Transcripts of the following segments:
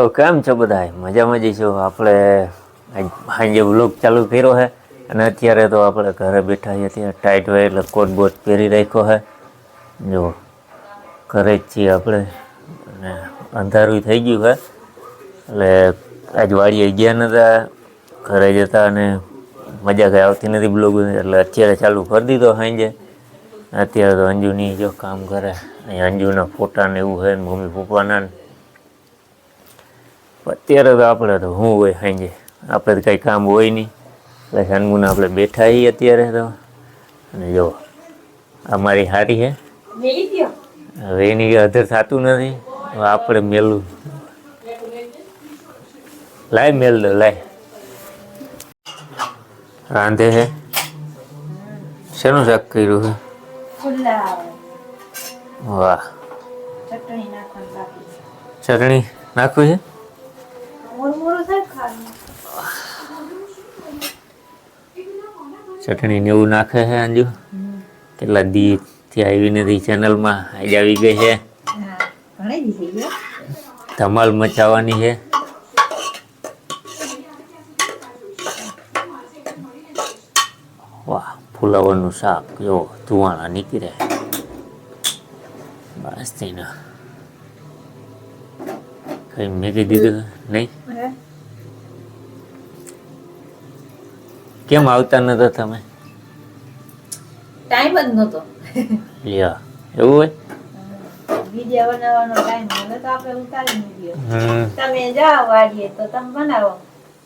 તો કેમ છો બધા મજામાં જઈશું આપણે સાંજે વ્લોગ ચાલુ કર્યો છે અને અત્યારે તો આપણે ઘરે બેઠા છીએ, ત્યાં ટાઈટ હોય એટલે કોટ બોટ પહેરી રાખ્યો છે જો, ઘરે જ છીએ આપણે. અને અંધારું થઈ ગયું છે એટલે આજ વાડીએ ગયા નતા, ઘરે જતા અને મજા કંઈ આવતી નથી બ્લોગ એટલે અત્યારે ચાલુ કરી દીધો સાંજે. અત્યારે તો અંજુની જો કામ કરે, અહીં અંજુના ફોટા ને એવું છે મમ્મી પપ્પાના ને. અત્યારે તો આપણે તો શું હોય સાંજે? આપણે તો કંઈ કામ હોય નહીં. એટલે હનુમાન આપણે બેઠા છીએ અત્યારે તો. અને જો અમારી હારી છે હવે એની અધર થતું નથી. હવે આપણે મેલું. લાય મેલ દો લાય. રાંધે છે શેનું શાક કર્યું છે વાહ. ચટણી નાખવી છે? ચટણી ને એવું નાખે છે અંજુ? કેટલા દી થી આવી નથી ચેનલમાં આજે આવી ગઈ છે. ધમાલ મચાવવાની છે. વાહ ફુલાવાનું શાક. જો, ધુવાણા નીકળે બસ થઈને કઈ મેગી દીધું નહીં કેમ આવતા નતા તમે ટાઈમ જ નતો લ્યા એવું હોય વીડિયો બનાવવાનો ટાઈમ તો આપણે ઉતારી મૂકીએ તમે જાઓ વાડીએ તો તમે બનાવો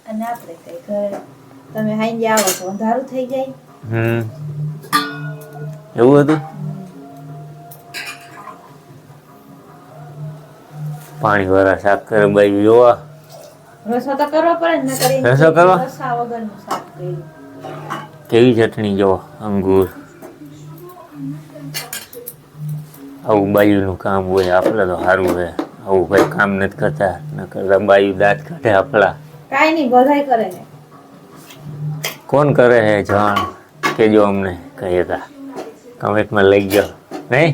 અને આપણે કઈ ઘરે તમે હાઈ આવો તો અંધારું થઈ જાય હમ એવું હતું પાણી વાળા શાક કરે બાઈ જોવા રસો તો કરવો પડે ને કરી રસો કરવા? રસા વગરનું શાક કર્યું કેવી ચટણી જો અંગૂર? આવું બાયુનું કામ હોય આપણે તો સારું હોય આવું ભાઈ કામ નથી કરતા ન કરતા બાયુ દાંત કાઢે આપણા. કાંઈ નહીં બધાય કરે કોણ કરે છે જાણ? કેજો અમને કહીએ હતા કમેન્ટમાં લઈ ગયો. નહીં?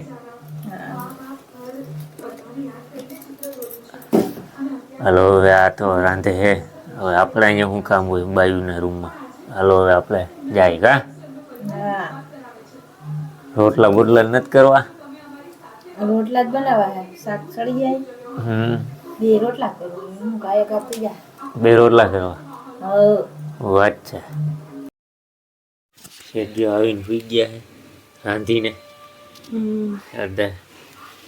હાલો હવે આ તો રાંધે હે. હવે આપણે અહીંયા શું કામ હોય બાયુના રૂમમાં? હાલો હવે આપણે જાય કા? હા રોટલા બોટલા નથી કરવા? રોટલા જ બનાવવા હે. શાક સડી જાય. હમ. બે રોટલા કરવું હું કાય એક જા. બે રોટલા કરવા? હવ વાત છે. શેઠિયો આવીને સુઈ ગયા હે રાંધીને. હમ. અડધા.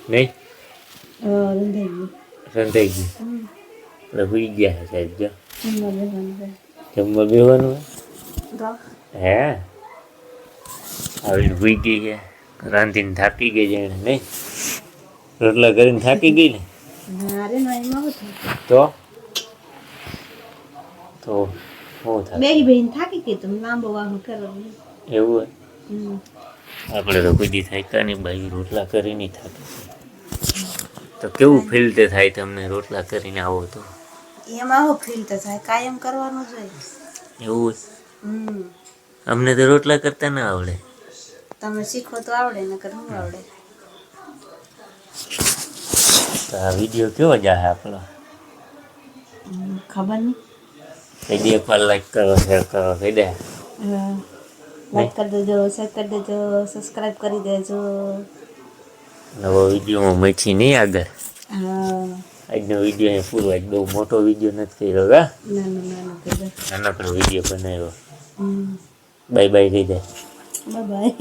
નહીં? રંધાઈ ગયું. રંધાઈ ગયું. એટલે સુઈ ગયા સાહેબ જો. જમવા બેવાનું હે. આવીને સુઈ ગઈ છે. રાંધીને થાકી ગઈ એને નહીં? રોટલા કરીને થાકી ગઈ ને? તો? તો હું થાય બેહી બેહીને થાકી ગઈ તમે લાંબો વાહન કરો એવું હોય? આપણે તો કોઈ દી થાય નહીં ભાઈ રોટલા કરીને થાકી તો કેવું ફીલ તે થાય તમને રોટલા કરીને આવો તો? એમાં હું ફીલ તો થાય કાયમ કરવાનું જોઈએ એવું હોય હમ. અમને તો રોટલા કરતા ના આવડે. તમે શીખો તો આવડે નકર શું આવડે. તો આ વીડિયો કેવો જાહે આપણો ખબર નહીં કહી દે એકવાર લાઈક કરો શેર કરો કહી દે. લાઈક કરી દેજો શેર કરી દેજો સબસ્ક્રાઇબ કરી દેજો. નવો વિડીયોમાં મચી નહીં આગળ? હા. આજનો વીડિયો અહીં પૂરો આજ બહુ મોટો વીડિયો નથી કર્યો હા? નાનકડો વીડિયો બનાવ્યો. બાય બાય કહી દે બાય બાય